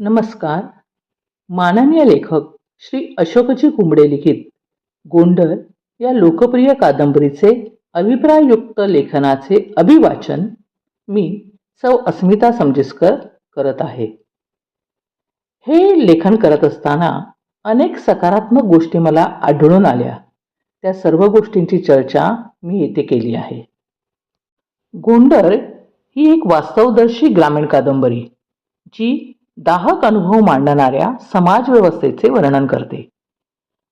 नमस्कार. माननीय लेखक श्री अशोकजी कुंबडे लिखित. गोंडर या लोकप्रिय कादंबरीचे अभिप्राययुक्त लेखनाचे अभिवाचन मी सौ अस्मिता समजिस्कर करत आहे. हे लेखन करत असताना अनेक सकारात्मक गोष्टी मला आढळून आल्या. त्या सर्व गोष्टींची चर्चा मी येथे केली आहे. गोंडर ही एक वास्तवदर्शी ग्रामीण कादंबरी जी दाहक अनुभव मांडणाऱ्या समाजव्यवस्थेचे वर्णन करते.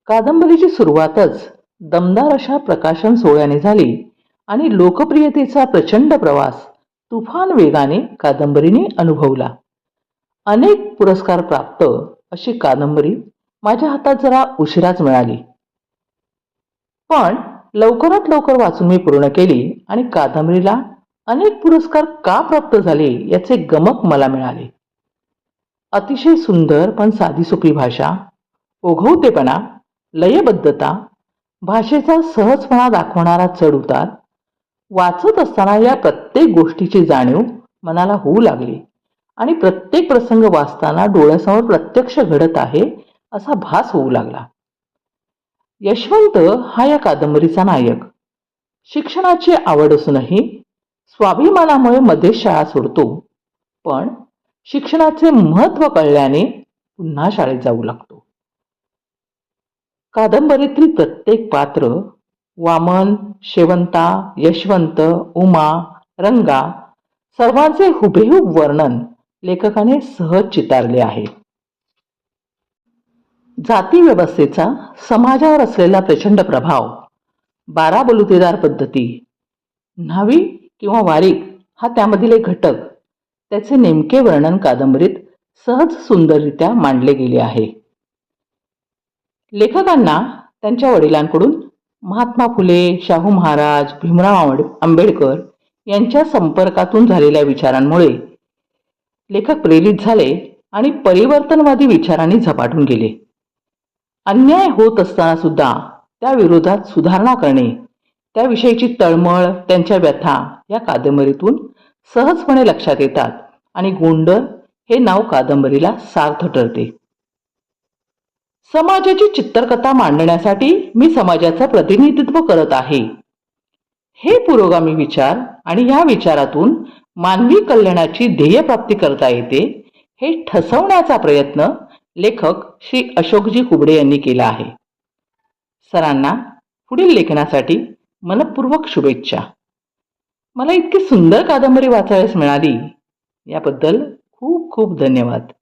कादंबरीची सुरुवातच दमदार अशा प्रकाशन सोहळ्याने झाली आणि लोकप्रियतेचा प्रचंड प्रवास तुफान वेगाने कादंबरीने अनुभवला. अनेक पुरस्कार प्राप्त अशी कादंबरी माझ्या हातात जरा उशिराच मिळाली. पण लवकरात लवकर वाचून मी पूर्ण केली आणि कादंबरीला अनेक पुरस्कार का प्राप्त झाले याचे गमक मला मिळाले. अतिशय सुंदर पण साधीसोपी भाषा ओघवतेपणा लयबद्धता भाषेचा सहजपणा दाखवणारा चढ उतार वाचत असताना या प्रत्येक गोष्टीची जाणीव मनाला होऊ लागली आणि प्रत्येक प्रसंग वाचताना डोळ्यासमोर प्रत्यक्ष घडत आहे असा भास होऊ लागला. यशवंत हा या कादंबरीचा नायक. शिक्षणाची आवड असूनही स्वाभिमानामुळे मध्ये शाळा सोडतो पण शिक्षणाचे महत्त्व कळल्याने पुन्हा शाळेत जाऊ लागतो. कादंबरीतील प्रत्येक पात्र वामन शेवंता यशवंत उमा रंगा सर्वांचे हुबेहूब वर्णन लेखकाने सहज चितारले आहे. जाती व्यवस्थेचा समाजावर असलेला प्रचंड प्रभाव बारा बलुतेदार पद्धती न्हावी किंवा वारीक हा त्यामधील एक घटक त्याचे नेमके वर्णन कादंबरीत सहज सुंदररित्या मांडले गेले आहे. लेखकांना त्यांच्या वडिलांकडून महात्मा फुले शाहू महाराज भीमराव आंबेडकर यांच्या संपर्कातून झालेल्या विचारांमुळे लेखक प्रेरित झाले आणि परिवर्तनवादी विचारांनी झपाटून गेले. अन्याय होत असताना सुद्धा त्या विरोधात सुधारणा करणे त्याविषयीची तळमळ त्यांच्या व्यथा या कादंबरीतून सहजपणे लक्षात येतात. आणि गोंडर हे नाव कादंबरीला सार्थ ठरते. समाजाची चित्रकथा मांडण्यासाठी मी समाजाचं प्रतिनिधित्व करत आहे. हे पुरोगामी विचार आणि या विचारातून मानवी कल्याणाची ध्येयप्राप्ती करता येते हे ठसवण्याचा प्रयत्न लेखक श्री अशोकजी कुबडे यांनी केला आहे. सरांना पुढील लेखनासाठी मनपूर्वक शुभेच्छा. मला इतकी सुंदर कादंबरी वाचायला मिळाली. याबद्दल खूप खूप धन्यवाद.